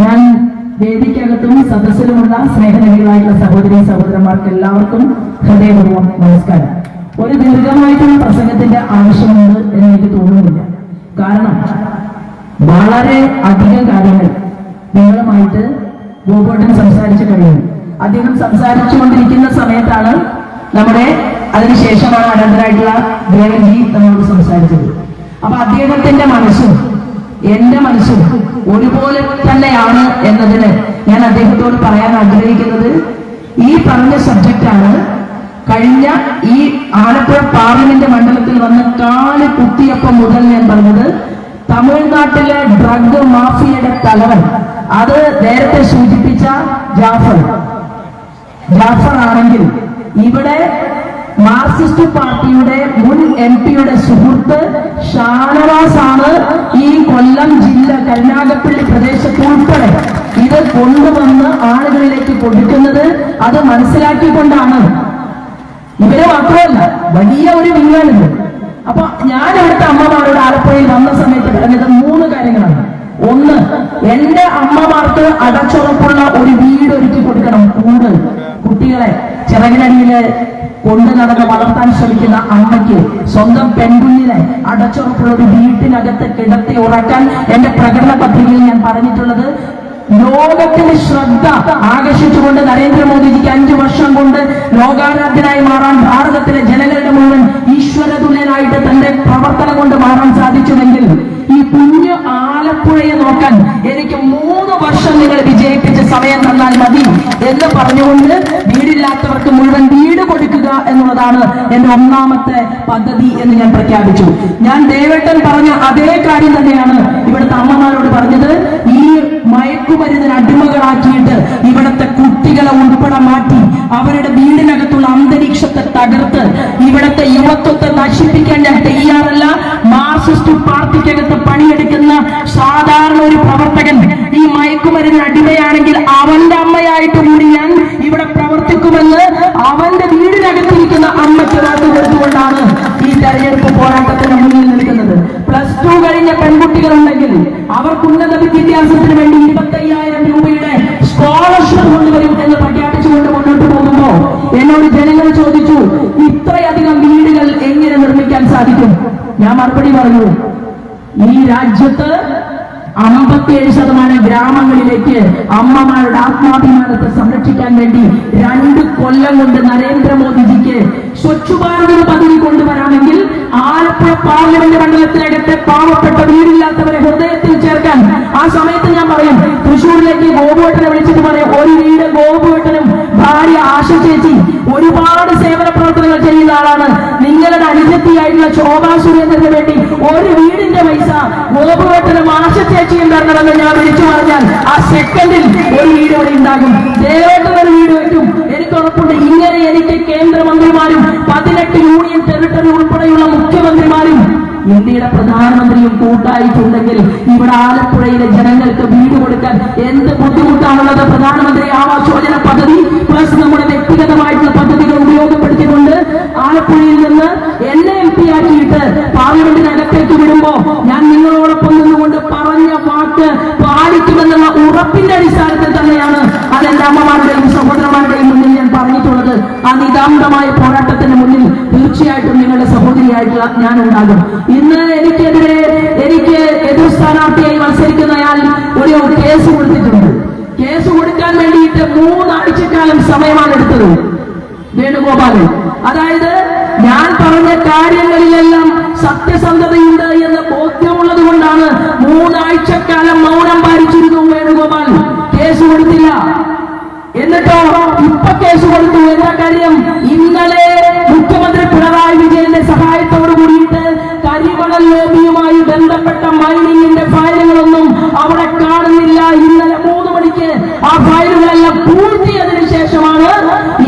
ഞാൻ വേദിക്കകത്തും സദസ്സിലുമുള്ള സ്നേഹനിധികളായിട്ടുള്ള സഹോദരി സഹോദരന്മാർക്ക് എല്ലാവർക്കും ഹൃദയപൂർവം നമസ്കാരം. ഒരു ദീർഘമായിട്ടുള്ള പ്രസംഗത്തിന്റെ ആവശ്യമുണ്ട് എന്ന് എനിക്ക് തോന്നുന്നില്ല. കാരണം വളരെ അധികം കാര്യങ്ങൾ നിങ്ങളുമായിട്ട് ഗോപോട്ടൻ സംസാരിച്ചു കഴിയുന്നു അദ്ദേഹം സംസാരിച്ചുകൊണ്ടിരിക്കുന്ന സമയത്താണ് നമ്മുടെ അതിനുശേഷമാണ് അനന്തരായിട്ടുള്ള ദേവൻജി നമ്മളോട് സംസാരിച്ചത്. അപ്പൊ അദ്ദേഹത്തിന്റെ മനസ്സും എന്റെ മനസ്സും ഒരുപോലെ തന്നെയാണ് എന്നതിന് ഞാൻ അദ്ദേഹത്തോട് പറയാൻ ആഗ്രഹിക്കുന്നത്. ഈ പറഞ്ഞ സബ്ജക്റ്റാണ് കഴിഞ്ഞ ഈ ആലപ്പുഴ പാർലമെന്റ് മണ്ഡലത്തിൽ വന്ന കാൽ കുത്തിയപ്പം മുതൽ ഞാൻ പറഞ്ഞത് തമിഴ്നാട്ടിലെ ഡ്രഗ് മാഫിയയുടെ തലവൻ. അത് നേരത്തെ സൂചിപ്പിച്ച ജാഫർ. ജാഫർ ആണെങ്കിൽ ഇവിടെ മാർക്സിസ്റ്റ് പാർട്ടിയുടെ മുൻ എം പിയുടെ സുഹൃത്ത് ഷാനവാസ് ആണ് ഈ കൊല്ലം ജില്ല കരുനാഗപ്പള്ളി പ്രദേശത്ത് ഉൾപ്പെടെ ഇത് കൊണ്ടുവന്ന് ആളുകളിലേക്ക് കൊടുക്കുന്നത്. അത് മനസ്സിലാക്കിക്കൊണ്ടാണ്. ഇവർ മാത്രമല്ല വലിയ ഒരു വിങ്ങാണിത് അപ്പൊ ഞാൻ അടുത്ത അമ്മമാരോട് ആലപ്പുഴയിൽ വന്ന സമയത്ത് പറഞ്ഞത് മൂന്ന് കാര്യങ്ങളാണ്. ഒന്ന് എന്റെ അമ്മമാർക്ക് അടച്ചുറപ്പുള്ള ഒരു വീട് ഒരുക്കി കൊടുക്കണം. കൂട് കുട്ടികളെ ചിറകിനടിയിൽ കൊണ്ടു നടന്ന് വളർത്താൻ ശ്രമിക്കുന്ന അമ്മയ്ക്ക് സ്വന്തം പെൺകുഞ്ഞിനെ അടച്ചുറപ്പുള്ള ഒരു വീട്ടിനകത്ത് കിടത്തി ഉറക്കാൻ എന്റെ പ്രകടന പത്രികയിൽ ഞാൻ പറഞ്ഞിട്ടുള്ളത്. ലോകത്തിന്റെ ശ്രദ്ധ ആകർഷിച്ചുകൊണ്ട് നരേന്ദ്രമോദിജിക്ക് അഞ്ചു വർഷം കൊണ്ട് ലോകാരാധ്യനായി മാറാൻ സമയം തന്നാൽ മതി എന്ന് പറഞ്ഞുകൊണ്ട് വീടില്ലാത്തവർക്ക് മുഴുവൻ വീട് കൊടുക്കുക എന്നുള്ളതാണ് എന്റെ ഒന്നാമത്തെ പദ്ധതി എന്ന് ഞാൻ പ്രഖ്യാപിച്ചു. ഞാൻ ദേവേട്ടൻ പറഞ്ഞ അതേ കാര്യം തന്നെയാണ് ഇവിടുത്തെ അമ്മമാരോട് പറഞ്ഞത്. ഈ മയക്കുമരുന്നിന് അടിമകളാക്കിയിട്ട് ഇവിടുത്തെ കുട്ടികളെ ഉൾപ്പെടെ മാറ്റി അവരുടെ വീടിനകത്തുള്ള അന്തരീക്ഷത്തെ സാധിക്കും. ഞാൻ മറുപടി പറഞ്ഞു. ഈ രാജ്യത്ത് അമ്പത്തിയേഴ് ശതമാനം ഗ്രാമങ്ങളിലേക്ക് അമ്മമാരുടെ ആത്മാഭിമാനത്തെ സംരക്ഷിക്കാൻ വേണ്ടി രണ്ട് കൊല്ലം കൊണ്ട് നരേന്ദ്രമോദിജിക്ക് സ്വച്ഛ് ഭാരത് പദ്ധതി കൊണ്ടുവരാമെങ്കിൽ ആലപ്പുഴ പാർലമെന്റ് മണ്ഡലത്തിനകത്തെ പാവപ്പെട്ട വീടില്ലാത്തവരെ ഹൃദയത്തിൽ ചേർക്കാൻ ആ സമയത്ത് ഞാൻ പറയും. തൃശ്ശൂരിലേക്ക് ഗോപുവേട്ടനെ വിളിച്ചിട്ട് പറയും. ഒരു വീട് ഗോപുവേട്ടനും ഭാര്യ ആശ ചേച്ചി ഒരുപാട് സേവന പ്രവർത്തനങ്ങൾ ചെയ്യുന്ന ആളാണ്. നിങ്ങളുടെ അനുജത്തിയായിട്ടുള്ള ശോഭാ സുരേന്ദ്രന് വേണ്ടി ഒരു വീടിന്റെ പൈസ ഗോപുവേട്ടനും ആശ ചേച്ചിയും തരണമെന്ന് ഞാൻ വിളിച്ചു പറഞ്ഞാൽ ആ സെക്കൻഡിൽ ഒരു വീട് ഇവിടെ ഉണ്ടാകും. ദേവേട്ടൻ ഒരു വീട് വയ്ക്കും എനിക്ക് ഉറപ്പുണ്ട്. ഇങ്ങനെ എനിക്ക് കേന്ദ്രമന്ത്രിമാരും പതിനെട്ട് യൂണിയൻ ടെറിട്ടറി ഉൾപ്പെടെയുള്ള ഇന്ത്യയുടെ പ്രധാനമന്ത്രിയും കൂട്ടായിട്ടുണ്ടെങ്കിൽ ഇവിടെ ആലപ്പുഴയിലെ ജനങ്ങൾക്ക് വീട് കൊടുക്കാൻ എന്ത് ബുദ്ധിമുട്ടാണുള്ളത്? പ്രധാനമന്ത്രി ആവാസ് യോജന പദ്ധതി പ്ലസ് നമ്മുടെ വ്യക്തിഗതമായിട്ടുള്ള പദ്ധതികൾ ഉപയോഗപ്പെടുത്തിക്കൊണ്ട് ആലപ്പുഴയിൽ നിന്ന് എൻ എം പി ആക്കിയിട്ട് പാർലമെന്റിനകത്തേക്ക് ഞാൻ ഉണ്ടാകും ഇന്ന് എനിക്കെതിരെ എനിക്ക് എതിർ സ്ഥാനാർത്ഥിയായി മത്സരിക്കുന്നയാൾ ഒരു കേസ് കൊടുത്തിട്ടുണ്ട്. കേസ് കൊടുക്കാൻ വേണ്ടിയിട്ട് മൂന്നാഴ്ചക്കാലം സമയമാണ് എടുത്തത്. വേണുഗോപാലൻ അതായത് ഞാൻ പറഞ്ഞ കാര്യങ്ങളിലെല്ലാം സത്യസന്ധതയുണ്ട് എന്ന് ബോധ്യമുള്ളത് കൊണ്ടാണ് മൂന്നാഴ്ചക്കാലം മൗനം പാലിച്ചിരുന്നു വേണുഗോപാൽ കേസ് കൊടുത്തില്ല. എന്നിട്ടോ? ഇപ്പൊ കേസ് കൊടുത്തു. എന്താ കാര്യം? ഇന്നലെ ആ ഫയലുകളെല്ലാം പൂർത്തിയതിനു ശേഷമാണ്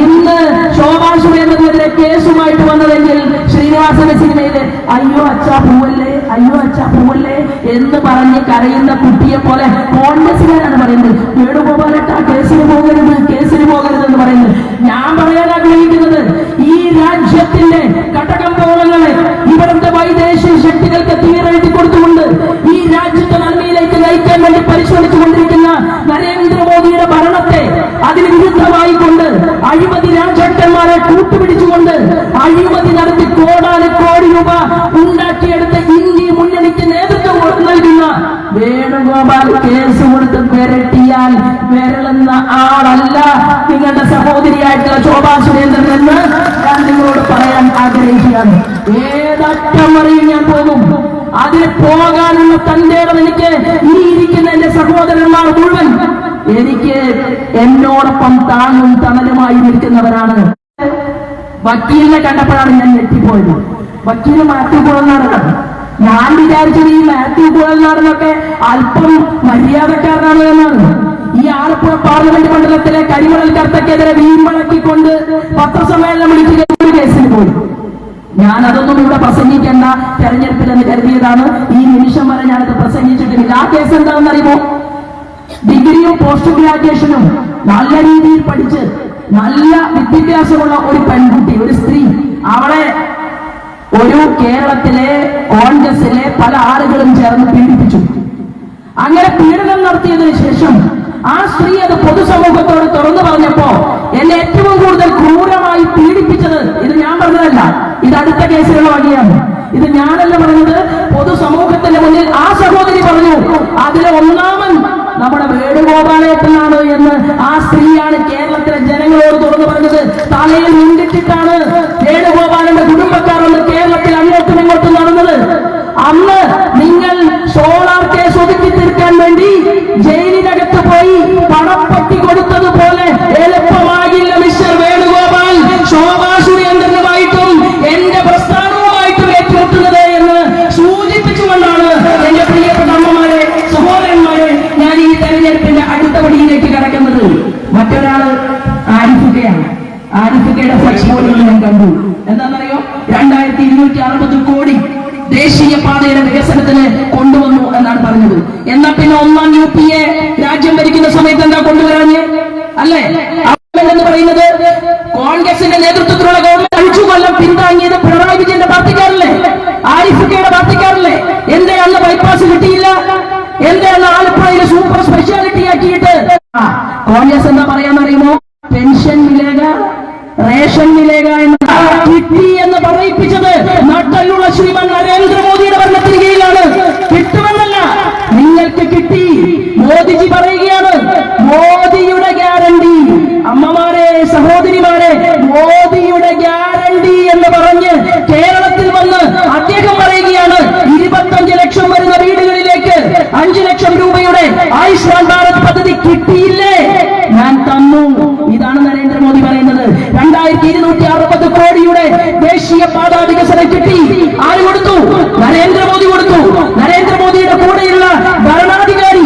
ഇന്ന് ശോഭാ സുരേന്ദ്രനെതിരെ കേസുമായിട്ട് വന്നതെങ്കിൽ ശ്രീനിവാസന്റെ സിനിമയിൽ അയ്യോ അച്ഛാ പൂവല്ലേ അയ്യോ അച്ഛാ പൂവല്ലേ എന്ന് പറഞ്ഞ് കരയുന്ന കുട്ടിയെ പോലെ കോൺഗ്രസുകാരാണ് പറയുന്നത്. വേണുഗോപാലട്ട കേസിന് പോകരുത് കേസിന് പോകരുത് എന്ന് പറയുന്നത്. ഞാൻ പറയാൻ ആഗ്രഹിക്കുന്നത് ഈ രാജ്യത്തിന്റെ ഘടകം ഇവിടുത്തെ നയിക്കാൻ വേണ്ടി പരിശോധിച്ചു കൊണ്ടിരിക്കുന്ന നരേന്ദ്രമോദിയുടെ ഭരണത്തെ അതിന് വിരുദ്ധമായി കൊണ്ട് അഴിമതി രാജാക്കന്മാരെ കൂട്ടുപിടിച്ചുകൊണ്ട് അഴിമതി നടത്തി കോടാന് കോടി രൂപ ഉണ്ടാക്കിയെടുത്ത ഇന്ത്യ മുന്നണിക്ക് നേതൃത്വം നൽകുന്ന വേണുഗോപാൽ കേസ് കൊടുത്ത് വിരട്ടിയാൽ വിരളുന്ന ആളല്ല നിങ്ങളുടെ സഹോദരിയായിട്ടുള്ള ശോഭാ സുരേന്ദ്രൻ എന്ന് ഞാൻ നിങ്ങളോട് പറയാൻ ആഗ്രഹിക്കുകയാണ്. ഏതറ്റം അറിയും ഞാൻ പോകും? അതിന് പോകാനുള്ള തന്റെ ഇടം എനിക്ക് ഈ ഇരിക്കുന്ന എന്റെ സഹോദരന്മാർ മുഴുവൻ എനിക്ക് എന്നോടൊപ്പം താങ്ങും തണലുമായി നിൽക്കുന്നവരാണ്. വക്കീലിനെ കണ്ടപ്പോഴാണ് ഞാൻ ഞെട്ടിപ്പോയത്. വക്കീൽ മാത്യു കുഴൽനാടനാണ് ഞാൻ വിചാരിച്ചത് ഈ മാത്യു കുഴൽനാടനൊക്കെ അല്പം മര്യാദക്കാരനാണ് എന്നാണ്. ഈ ആലപ്പുഴ പാർലമെന്റ് മണ്ഡലത്തിലെ കരിമണൽ കർത്തക്കെതിരെ വീമ്പളക്കിക്കൊണ്ട് പത്രസമ്മേളനം പോയി ഞാൻ അതൊന്നും ഇവിടെ പ്രസംഗിക്കേണ്ട. തെരഞ്ഞെടുപ്പിൽ എന്ന് കരുതിയതാണ്. ഈ നിമിഷം വരെ ഞാനത് പ്രസംഗിച്ചിട്ടില്ല. ആ കേസ് എന്താണെന്ന് അറിയുമോ ഡിഗ്രിയും പോസ്റ്റ് ഗ്രാജുവേഷനും നല്ല രീതിയിൽ പഠിച്ച് നല്ല വിദ്യാഭ്യാസമുള്ള ഒരു പെൺകുട്ടി ഒരു സ്ത്രീ. അവളെ ഒരു കേരളത്തിലെ കോൺഗ്രസിലെ പല ആളുകളും ചേർന്ന് പീഡിപ്പിച്ചു. അങ്ങനെ പീഡനം നടത്തിയതിനു ശേഷം ആ സ്ത്രീ അത് പൊതുസമൂഹത്തോട് തുറന്നു പറഞ്ഞപ്പോ എന്നെ ഏറ്റവും കൂടുതൽ ക്രൂരമായി പീഡിപ്പിച്ചത് ഇത് ഞാൻ പറഞ്ഞതല്ല. ഇത് അടുത്ത കേസുകളുടെ വഴിയാണ് ഇത് ഞാനല്ല പറഞ്ഞത്? പൊതുസമൂഹത്തിന്റെ മുന്നിൽ ആ സഹോദരി പറഞ്ഞു അതിലെ ഒന്നാമൻ നമ്മുടെ വേണുഗോപാലയത്തിലാണ് എന്ന് ആ സ്ത്രീയാണ് കേരളത്തിലെ ജനങ്ങളോട് തുറന്നു പറഞ്ഞത്. തലയിൽ മുണ്ടിട്ടിട്ടാണ്. ഒന്നാം യു പി എ രാജ്യം ഭരിക്കുന്ന സമയത്ത് എന്താ കൊണ്ടുവരാഞ്ഞ്? അല്ലേ? എന്ന് പറയുന്നത്? കോൺഗ്രസിന്റെ നേതൃത്വത്തിലുള്ള ഗവൺമെന്റ് അഞ്ചു കൊല്ലം പിന്താങ്ങിയത് പിണറായി വിജയന്റെ പാർട്ടിക്കാരല്ലേ? ആരിഫിക്കയുടെ പാർട്ടിക്കാരല്ലേ? എന്തേ അന്ന് ബൈപ്പാസ് കിട്ടിയില്ല. എന്തേ അന്ന് ആലപ്പുഴയിൽ സൂപ്പർ സ്പെഷ്യാലിറ്റി ആക്കിയിട്ട് കോൺഗ്രസ് എന്താ പറയാന്നറിയുമോ പെൻഷൻ വിലേക റേഷൻ വിലേക എന്ന് കിട്ടി എന്ന് പറയിപ്പിച്ചത്. നട്ടലുള്ള ശ്രീമൻ നരേന്ദ്രമോദിയുടെ ഭരണത്തിന് കീഴിലാണ് കിട്ടുമെന്നല്ല നിങ്ങൾക്ക് കിട്ടി മോദിജി പറയുകയാണ് മോദിയുടെ ഗ്യാരണ്ടി അമ്മമാരെ സഹോദരിമാരെ മോദിയുടെ ഗ്യാരണ്ടി എന്ന് പറഞ്ഞ് കേരളത്തിൽ വന്ന് അദ്ദേഹം പറയുകയാണ് ഇരുപത്തഞ്ച് ലക്ഷം വരുന്ന വീടുകളിലേക്ക് അഞ്ചു ലക്ഷം രൂപയുടെ ആയുഷ്മാൻ ഭാരത് പദ്ധതി കിട്ടിയില്ലേ? ഞാൻ തന്നു. ഇതാണ് നരേന്ദ്രമോദി പറയുന്നത്. രണ്ടായിരത്തി ഇരുന്നൂറ്റി അറുപത് കോടിയുടെ ദേശീയ പാതാ വികസനം കിട്ടി. ആര് കൊടുത്തു? നരേന്ദ്രമോദി കൊടുത്തു. നരേന്ദ്രമോദിയുടെ കൂടെയുള്ള ഭരണാധികാരി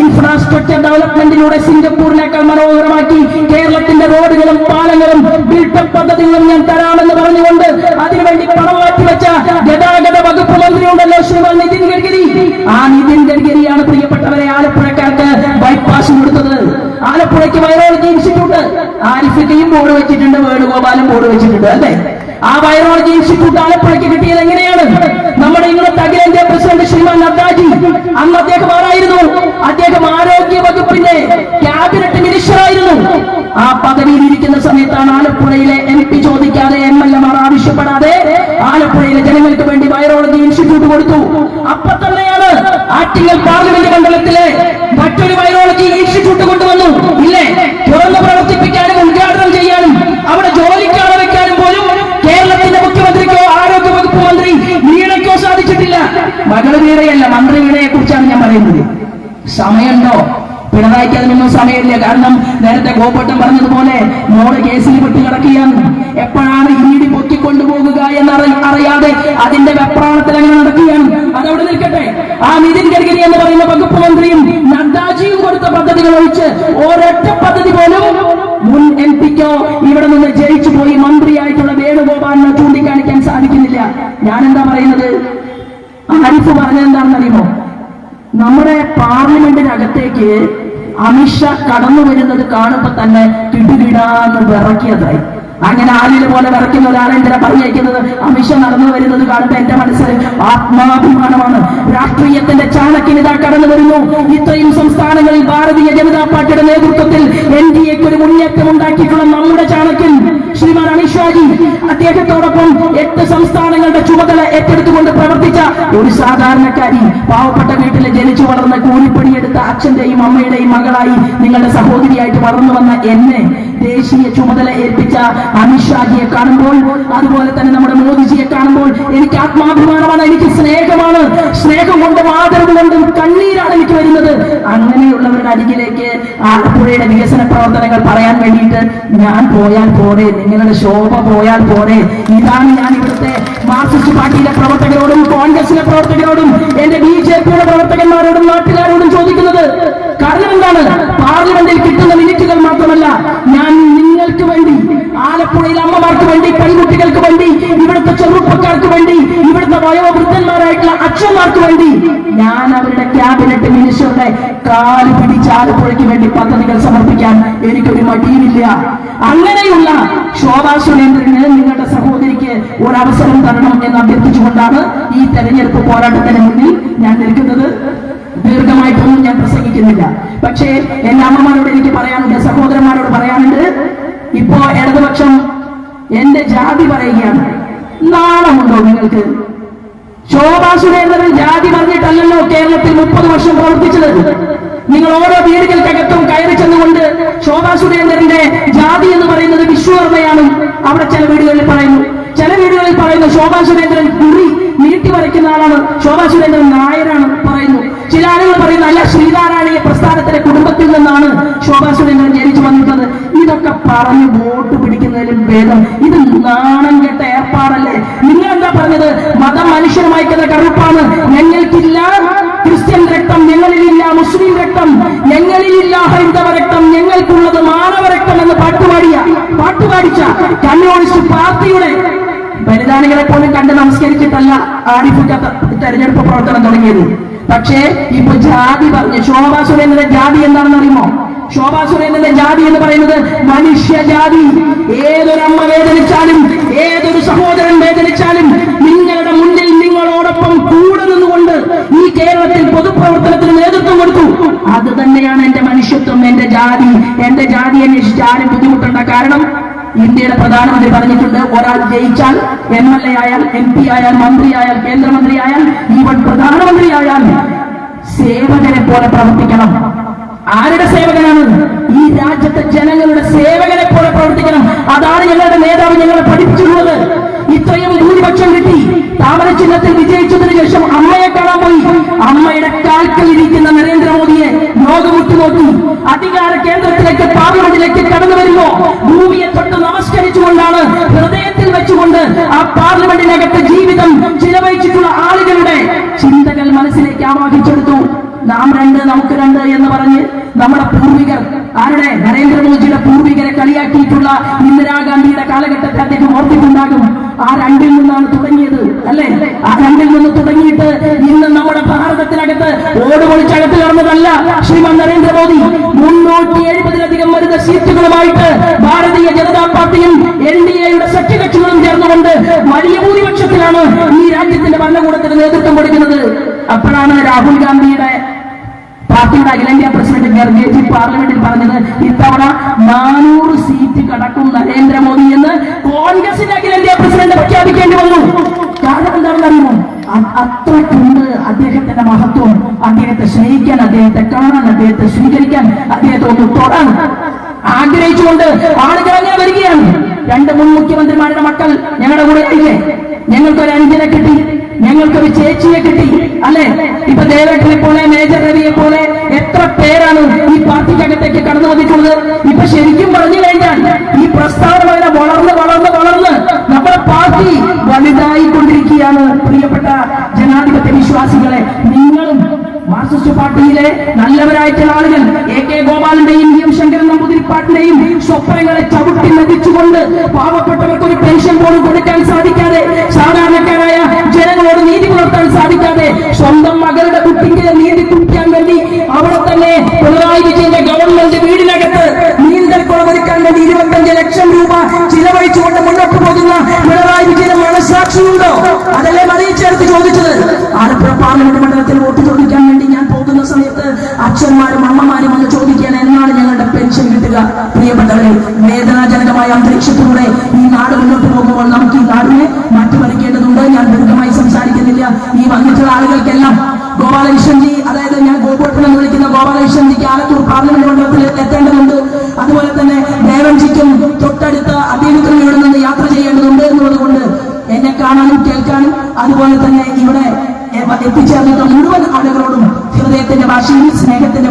ഇൻഫ്രാസ്ട്രക്ചർ ഡെവലപ്മെന്റിലൂടെ സിംഗപ്പൂരിനേക്കാൾ മനോഹരമാക്കി. കേരളത്തിന്റെ റോഡുകളും പാലങ്ങളും ബിൽഡപ്പ് പദ്ധതികളും ഞാൻ തരാമെന്ന് പറഞ്ഞുകൊണ്ട് അതിനുവേണ്ടി പണം മാറ്റിവെച്ച ഗതാഗത വകുപ്പ് മന്ത്രി ഉണ്ടല്ലോ ശ്രീമാൻ നിതിൻ ഗഡ്കരി. ആ നിതിൻ ഗഡ്കരിയാണ് പ്രിയപ്പെട്ടവരെ ആലപ്പുഴക്കാർക്ക് ബൈപ്പാസ് കൊടുത്തത്. ആലപ്പുഴയ്ക്ക് വൈറോളജി ഇൻസ്റ്റിറ്റ്യൂട്ട് ആരിഫിക്കയും ബോർഡ് വെച്ചിട്ടുണ്ട് വേണുഗോപാലും ബോർഡ് വെച്ചിട്ടുണ്ട് അല്ലേ? ആ വൈറോളജി ഇൻസ്റ്റിറ്റ്യൂട്ട് ആലപ്പുഴയ്ക്ക് കിട്ടിയത് എങ്ങനെയാണ്? നമ്മുടെ ഇങ്ങോട്ട് അഖിലേന്ത്യാ പ്രസിഡന്റ് ശ്രീമാൻ നദ്ദാജി. അന്ന് അദ്ദേഹം ആരായിരുന്നു? അദ്ദേഹം ആരോഗ്യ വകുപ്പിന്റെ ക്യാബിനറ്റ് മിനിസ്റ്റർ ആയിരുന്നു. ആ പദവിയിൽ ഇരിക്കുന്ന സമയത്താണ് ആലപ്പുഴയിലെ എം പി ചോദിക്കാതെ എം എൽ എമാർ ആവശ്യപ്പെടാതെ ആലപ്പുഴയിലെ ജനങ്ങൾക്ക് വേണ്ടി വൈറോളജി ഇൻസ്റ്റിറ്റ്യൂട്ട് കൊടുത്തു അപ്പൊ തന്നെയാണ് ആറ്റിങ്ങൽ മണ്ഡലത്തിലെ മറ്റൊരു വൈറോളജി ഇൻസ്റ്റിറ്റ്യൂട്ട് കൊണ്ടുവന്നു. ഇല്ലേ? തുറന്ന് പ്രവർത്തിപ്പിക്കാനും ഉദ്ഘാടനം ചെയ്യാനും അവിടെ ജോലിക്കാളെ വെക്കാനും പോലും കേരളത്തിന്റെ മുഖ്യമന്ത്രിക്കോ ആരോഗ്യ വകുപ്പ് മന്ത്രി വീണയ്ക്കോ സാധിച്ചിട്ടില്ല. മകൾ വീണയല്ല മന്ത്രി വീണയെ കുറിച്ചാണ് ഞാൻ പറയുന്നത്. സമയമുണ്ടോ? പിണറായിക്ക് അതിനൊന്നും സമയമില്ല. കാരണം നേരത്തെ ഗോപട്ടം പറഞ്ഞതുപോലെ മോൾ കേസിൽ വിട്ടു കിടക്കുകയാണ്. എപ്പോഴാണ് ഇടി പൊക്കിക്കൊണ്ടുപോകുക എന്ന് അറിയാതെ അതിന്റെ വെപ്രാണത്തിൽ അങ്ങനെ നടക്കുകയാണ്. അതവിടെ നിൽക്കട്ടെ. ആ നിതിൻ ഗഡ്കരി എന്ന് പറയുന്ന ഒഴിച്ച് ഒരൊറ്റ പദ്ധതി പോലും മുൻ എം പിക്കോ ഇവിടെ നിന്ന് ജയിച്ചു പോയി മന്ത്രിയായിട്ടുള്ള വേണുഗോപാലിനെ ചൂണ്ടിക്കാണിക്കാൻ സാധിക്കുന്നില്ല. ഞാൻ എന്താ പറയുന്നത്? ആരിഫ് പറഞ്ഞത് എന്താണെന്ന് അറിയുമോ നമ്മുടെ പാർലമെന്റിനകത്തേക്ക് അമിത്ഷാ കടന്നു വരുന്നത് കാണുമ്പോ തന്നെ കിടുകിടാന്ന് വിറക്കിയതായി. അങ്ങനെ ആലിനെ പോലെ വിറയ്ക്കുന്ന ഒരാളെ എന്തിനാ പറഞ്ഞേക്കുന്നത് അമിഷ നടന്നു വരുന്നത് കാണുമ്പോൾ എന്റെ മനസ്സിൽ ആത്മാഭിമാനമാണ്. രാഷ്ട്രീയത്തിന്റെ ചാണക്കിനിതാ കടന്നു വരുന്നു. ഇത്രയും സംസ്ഥാനങ്ങളിൽ ഭാരതീയ നേതൃത്വത്തിൽ എൻ ഡി എക്ക് ഒരു മുന്നേറ്റം ഉണ്ടാക്കിയിട്ടുള്ള നമ്മുടെ ചാണക്യൻ ശ്രീമാൻ അമിത്ഷാജി അദ്ദേഹത്തോടൊപ്പം സംസ്ഥാനങ്ങളുടെ ചുമതല ഏറ്റെടുത്തുകൊണ്ട് പ്രവർത്തിച്ച ഒരു സാധാരണക്കാരി പാവപ്പെട്ട വീട്ടിൽ ജനിച്ചു വളർന്ന കൂലിപ്പണിയെടുത്ത അച്ഛന്റെയും അമ്മയുടെയും മകളായി നിങ്ങളുടെ സഹോദരിയായിട്ട് വളർന്നു വന്ന എന്നെ ദേശീയ ചുമതല ഏൽപ്പിച്ച അമിത്ഷാജിയെ കാണുമ്പോൾ അതുപോലെ തന്നെ നമ്മുടെ മോദിജിയെ കാണുമ്പോൾ എനിക്ക് ആത്മാഭിമാനമാണ് എനിക്ക് സ്നേഹമാണ്. സ്നേഹം കൊണ്ടും ആദരവ് കൊണ്ടും കണ്ണീരാണ് എനിക്ക് വരുന്നത്. അങ്ങനെയുള്ളവരുടെ അരികിലേക്ക് ആലപ്പുഴയുടെ വികസന പ്രവർത്തനങ്ങൾ പറയാൻ വേണ്ടിയിട്ട് ഞാൻ പോയാൽ പോരെ നിങ്ങളുടെ ശോഭ പോയാൽ പോരെ. ഇതാണ് ഞാൻ ഇവിടുത്തെ മാർക്സിസ്റ്റ് പാർട്ടിയിലെ പ്രവർത്തകരോടും കോൺഗ്രസിലെ പ്രവർത്തകരോടും എന്റെ ബി ജെ പിയുടെ പ്രവർത്തകന്മാരോടും നാട്ടുകാരോടും ചോദിക്കുന്നത് കാരണം എന്താണ്? പാർലമെന്റിൽ കിട്ടുന്ന മിനിറ്റുകൾ മാത്രമല്ല ഞാൻ നിങ്ങൾക്ക് വേണ്ടി ആലപ്പുഴയിലെ അമ്മമാർക്ക് വേണ്ടി പെൺകുട്ടികൾക്ക് വേണ്ടി ഇവിടുത്തെ ചെറുപ്പക്കാർക്ക് വേണ്ടി ഇവിടുത്തെ വയോവൃദ്ധന്മാരായിട്ടുള്ള അച്ഛന്മാർക്ക് വേണ്ടി ഞാൻ അവരുടെ ക്യാബിനറ്റ് മിനിസ്റ്ററുടെ കാൽ പിടിച്ച് ആലപ്പുഴയ്ക്ക് വേണ്ടി പദ്ധതികൾ സമർപ്പിക്കാൻ എനിക്കൊരു മടിയുമില്ല. അങ്ങനെയുള്ള ശോഭാ സുരേന്ദ്രന് നിങ്ങളുടെ സഹോദരിക്ക് ഒരു അവസരം തരണം എന്ന് അഭ്യർത്ഥിച്ചുകൊണ്ടാണ് ഈ തെരഞ്ഞെടുപ്പ് പോരാട്ടത്തിന് മുന്നിൽ ഞാൻ നിൽക്കുന്നത്. ദീർഘമായിട്ടൊന്നും ഞാൻ പ്രസംഗിക്കുന്നില്ല. പക്ഷേ എന്റെ അമ്മമാരോട് എനിക്ക് പറയാനുണ്ട് സഹോദരന്മാരോട് പറയാനുണ്ട് ഇപ്പോ ഇടതുപക്ഷം എന്റെ ജാതി പറയുകയാണ്. നാണമുണ്ടോ നിങ്ങൾക്ക്? ശോഭാ സുരേന്ദ്രൻ ജാതി പറഞ്ഞിട്ടല്ലല്ലോ കേരളത്തിൽ മുപ്പത് വർഷം പ്രവർത്തിച്ചത്. നിങ്ങൾ ഓരോ വീടുകൾക്കകത്തും കയറി ചെന്നുകൊണ്ട് ശോഭാ സുരേന്ദ്രന്റെ ജാതി എന്ന് പറയുന്നത് വിശ്വകർമ്മയാണ്. അവിടെ ചില വീടുകളിൽ പറയുന്നു. ചില വീടുകളിൽ പറയുന്നു ശോഭാ സുരേന്ദ്രൻ കുറി നീട്ടി വരയ്ക്കുന്ന ആളാണ്. ശോഭാ സുരേന്ദ്രൻ നായരാണ് പറയുന്നു. ചില ആളുകൾ പറയുന്നു അല്ല ശ്രീനാരായണ പ്രസ്ഥാനത്തിന്റെ കുടുംബത്തിൽ നിന്നാണ് ശോഭാ സുരേന്ദ്രൻ ജനിച്ചു വന്നിട്ടുള്ളത് ഇതൊക്കെ പറഞ്ഞ് വോട്ട് പിടിക്കുന്നതിലും ഭേദം. ഇത് നാണം കെട്ട ഏർപ്പാടല്ലേ? നിങ്ങൾ എന്താ പറഞ്ഞത്? മതം മനുഷ്യനുമായി വായിക്കുന്ന കറുപ്പാണ്. ഞങ്ങൾക്കില്ല ക്രിസ്ത്യൻ രക്തം ഞങ്ങളിലില്ല മുസ്ലിം രക്തം ഞങ്ങളിലില്ല ഹൈന്ദവ രക്തം ഞങ്ങൾക്കുള്ളത് മാനവ രക്തം എന്ന് പാട്ടുപാടിയ പാട്ടുപാടിച്ച കമ്മ്യൂണിസ്റ്റ് പാർട്ടിയുടെ ബലിദാനികളെ പോലും കണ്ട് നമസ്കരിച്ചിട്ടല്ല ആടിഫുക്ക തെരഞ്ഞെടുപ്പ് പ്രവർത്തനം തുടങ്ങിയത്. പക്ഷേ ഇപ്പൊ ജാതി പറഞ്ഞ് ശോഭാ സുരേന്ദ്രന്റെ ജാതി എന്താണെന്ന് അറിയുമോ? ശോഭാ സുരേന്ദ്രന്റെ ജാതി എന്ന് പറയുന്നത് മനുഷ്യ മനുഷ്യജാതി ഏതൊരമ്മ വേദനിച്ചാലും ഏതൊരു സഹോദരൻ വേദനിച്ചാലും നിങ്ങളുടെ മുന്നിൽ നിങ്ങളോടൊപ്പം കൂടെ നിന്നുകൊണ്ട് ഈ കേരളത്തിൽ പൊതുപ്രവർത്തനത്തിന് നേതൃത്വം കൊടുത്തു. അത് തന്നെയാണ് എന്റെ മനുഷ്യത്വം എന്റെ ജാതി. എന്റെ ജാതി അന്വേഷിച്ച് ആരും ബുദ്ധിമുട്ടേണ്ട കാരണം ഇന്ത്യയുടെ പ്രധാനമന്ത്രി പറഞ്ഞിട്ടുണ്ട് ഒരാൾ ജയിച്ചാൽ എം എൽ എ ആയാൽ എം പി ആയാൽ മന്ത്രി ആയാൽ കേന്ദ്രമന്ത്രി ആയാൽ ഈവൻ പ്രധാനമന്ത്രി ആയാൽ സേവകനെ പോലെ പ്രവർത്തിക്കണം. ആരുടെ സേവകനാണ്? ഈ രാജ്യത്തെ ജനങ്ങളുടെ സേവകനെ പോലെ പ്രവർത്തിക്കണം. അതാണ് ഞങ്ങളുടെ നേതാവ് ഞങ്ങളെ പഠിപ്പിച്ചിട്ടുള്ളത്. ഇത്രയും ഭൂരിപക്ഷം കിട്ടി. താമര ചിഹ്നത്തിൽ വിജയിച്ചതിന് ശേഷം അമ്മയെ കാണാൻ പോയി. അമ്മയുടെ കാൽക്കലിരിക്കുന്ന നരേന്ദ്രമോദിയെ ലോകമുറ്റു നോക്കി അധികാര കേന്ദ്രത്തിലേക്ക് പാർലമെന്റിലേക്ക് കടന്നു വരുമ്പോ ഭൂമിയെ തൊട്ട് നമസ്കരിച്ചുകൊണ്ടാണ് ഹൃദയത്തിൽ വെച്ചുകൊണ്ട് ആ പാർലമെന്റിനകത്ത് ജീവിതം ചിലവഴിച്ചിട്ടുള്ള ആളുകളുടെ ചിന്തകൾ മനസ്സിലേക്ക് ആവാഹിച്ചെടുത്തു. നാം രണ്ട് നമുക്ക് രണ്ട് എന്ന് പറഞ്ഞ് നമ്മുടെ പൂർവികർ ആരുടെ? നരേന്ദ്രമോദിയുടെ പൂർവികരെ കളിയാക്കിയിട്ടുള്ള ഇന്ദിരാഗാന്ധിയുടെ കാലഘട്ടത്തെ അദ്ദേഹം ഓർത്തിട്ടുണ്ടാകും ആ രണ്ടിൽ നിന്നാണ് തുടങ്ങിയത് അല്ലേ? ആ രണ്ടിൽ നിന്ന് തുടങ്ങിയിട്ട് ഇന്ന് നമ്മുടെ ഭാരതത്തിനകത്ത് ഓട് പൊളിച്ചകത്ത് കടന്നതല്ല ശ്രീമാൻ നരേന്ദ്രമോദി. മുന്നൂറ്റി എഴുപതിലധികം വരുന്ന സീറ്റുകളുമായിട്ട് ഭാരതീയ ജനതാ പാർട്ടിയും എൻ ഡി എയുടെ സഖ്യകക്ഷികളും ചേർന്നുകൊണ്ട് വലിയ ഭൂരിപക്ഷത്തിലാണ് ഈ രാജ്യത്തിന്റെ ഭരണകൂടത്തിന് നേതൃത്വം കൊടുക്കുന്നത്. അപ്പോഴാണ് രാഹുൽ ഗാന്ധിയുടെ പാർട്ടിയുടെ അഖിലേന്ത്യാ ഗർഗേജി പാർലമെന്റിൽ പറഞ്ഞത് ഇത്തവണ നാനൂറ് സീറ്റ് കടക്കും നരേന്ദ്രമോദി എന്ന് കോൺഗ്രസിന്റെ അഖിലേന്ത്യാ പ്രസിഡന്റ് പ്രഖ്യാപിക്കേണ്ടി വന്നു. കാരണം എന്താണെന്ന് അറിയുമോ? അത്രയ്ക്കുണ്ട് അദ്ദേഹത്തിന്റെ മഹത്വം. അദ്ദേഹത്തെ സ്നേഹിക്കാൻ അദ്ദേഹത്തെ കാണാൻ അദ്ദേഹത്തെ സ്വീകരിക്കാൻ അദ്ദേഹത്തെ ഒന്ന് തൊടാൻ ആഗ്രഹിച്ചുകൊണ്ട് ആളുകൾ വരികയാണ്. രണ്ട് മുൻ മുഖ്യമന്ത്രിമാരുടെ മക്കൾ ഞങ്ങളുടെ കൂടെ ഇല്ലേ ഞങ്ങൾക്കൊരു അഞ്ചിനെ കിട്ടി. ഞങ്ങൾക്കൊരു ചേച്ചിയെ കിട്ടി. അല്ലെ? ഇപ്പൊ ദേവേട്ടനെ പോലെ മേജർ രവിയെ പോലെ പാർട്ടിക്കകത്തേക്ക് കടന്നു വന്നിട്ടുള്ളത്. ഇപ്പൊ ശരിക്കും പറഞ്ഞു കഴിഞ്ഞാൽ ഈ പ്രസ്താവന വളരെ വളർന്ന് വളർന്ന് വളർന്ന് നമ്മുടെ പാർട്ടി വലുതായിക്കൊണ്ടിരിക്കുകയാണ്. പ്രിയപ്പെട്ട ജനാധിപത്യ വിശ്വാസികളെ നിങ്ങളും മാർക്സിസ്റ്റ് പാർട്ടിയിലെ നല്ലവരായിട്ടുള്ള ആളുകൾ എ കെ ഗോപാലിന്റെയും വി എം ശങ്കരൻ നമ്പൂതിരിപ്പാട്ടിന്റെയും സ്വപ്നങ്ങളെ ചവിട്ടി നദിച്ചുകൊണ്ട് പാവപ്പെട്ടവർക്ക് ഒരു പെൻഷൻ പോലും കൊടുക്കാൻ സാധിക്കാതെ സാധാരണക്കാരായ ജനങ്ങളോട് നീതി പുലർത്താൻ സാധിക്കാതെ സ്വന്തം മകളുടെ കുട്ടിക്ക് നീതി കുടിക്കാൻ വേണ്ടി അവിടെ തന്നെ പിണറായി വിജയന്റെ ഗവൺമെന്റ് വീടിനകത്ത് നീന്തൽ കുളമൊരുക്കാൻ വേണ്ടി ഇരുപത്തഞ്ച് ലക്ഷം രൂപ ചിലവഴിച്ചുകൊണ്ട് മുന്നോട്ട് പോകുന്ന പിണറായി വിജയന് മനസ്സാക്ഷിയുണ്ടോ? അതല്ലേ മറിയിച്ചെടുത്ത് ചോദിച്ചത്. ആലപ്പുഴ പാർലമെന്റ് മണ്ഡലത്തിൽ വോട്ട് ചോദിക്കാൻ വേണ്ടി ഞാൻ പോകുന്ന സമയത്ത് അച്ഛന്മാരും അമ്മമാരും വന്ന് ചോദിക്കാൻ എന്നാണ് ഞങ്ങളുടെ പെൻഷൻ കിട്ടുക. പ്രിയപ്പെട്ടവരെ വേദനാജനകമായ അന്തരീക്ഷത്തിലൂടെ ഈ നാട് മുന്നോട്ട് പോകുമ്പോൾ നമുക്ക് ഈ നാടിനെ മാറ്റിമറിക്കേണ്ടതുണ്ട്. ഞാൻ ദീർഘമായി സംസാരിക്കുന്നില്ല. ഈ വന്നിട്ടുള്ള ആളുകൾക്കെല്ലാം ഗോപാലകൃഷ്ണൻജി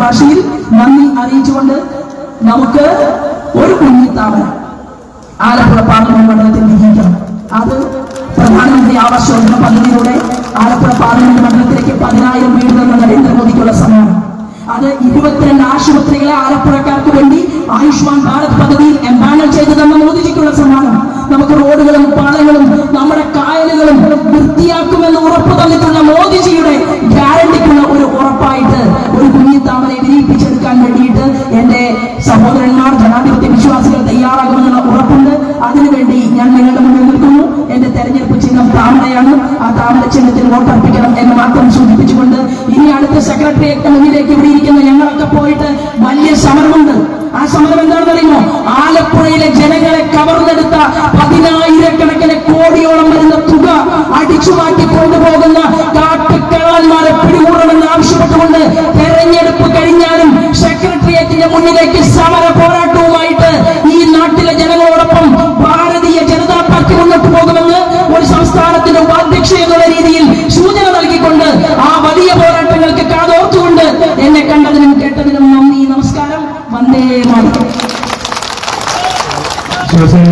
ഭാഷയിൽ നന്ദി അറിയിച്ചുകൊണ്ട് നമുക്ക് ഒരു കുഞ്ഞിത്താമര ആലപ്പുഴ പാർലമെന്റ് മണ്ഡലത്തിൽ വിജയിക്കണം അത് പ്രധാനമന്ത്രി ആവാസ് യോജന പദ്ധതിയിലൂടെ ആലപ്പുഴ പാർലമെന്റ് മണ്ഡലത്തിലേക്ക് പതിനായിരം വീട് എന്ന നരേന്ദ്രമോദിക്കുള്ള സമയമാണ് അത് ഇരുപത്തിരണ്ട് ആശുപത്രികളെ ആലപ്പുഴക്കാർക്ക് വേണ്ടി ആയുഷ്മാൻ ഭാരത് പദ്ധതിയിൽ എംപാനൽ ചെയ്തു തന്ന മോദിജിക്കുള്ള സമ്മാനം. നമുക്ക് റോഡുകളും ചിഹ്നത്തിൽ വോട്ടർപ്പിക്കണം എന്ന് മാത്രം സൂചിപ്പിച്ചുകൊണ്ട് ഇനി അടുത്ത സെക്രട്ടേറിയറ്റ് മുന്നിലേക്ക് ഇവിടെ ഇരിക്കുന്ന ഞങ്ങളൊക്കെ പോയിട്ട് വലിയ സമരമുണ്ട്. ആ സമരം എന്താണെന്ന് അറിയുമോ ആലപ്പുഴയിലെ ജനങ്ങളെ കവർന്നെടുത്ത പതിനായിരക്കണക്കിന് കോടിയോളം വരുന്ന തുക അടിച്ചു മാറ്റി കൊണ്ടുപോകുന്ന കാട്ടുകളാന്മാരെ പിടികൂടണമെന്ന് ആവശ്യപ്പെട്ടുകൊണ്ട് തെരഞ്ഞെടുപ്പ് കഴിഞ്ഞാലും സെക്രട്ടേറിയറ്റിന്റെ മുന്നിലേക്ക് സമര പോരാട്ടം Meus amigos,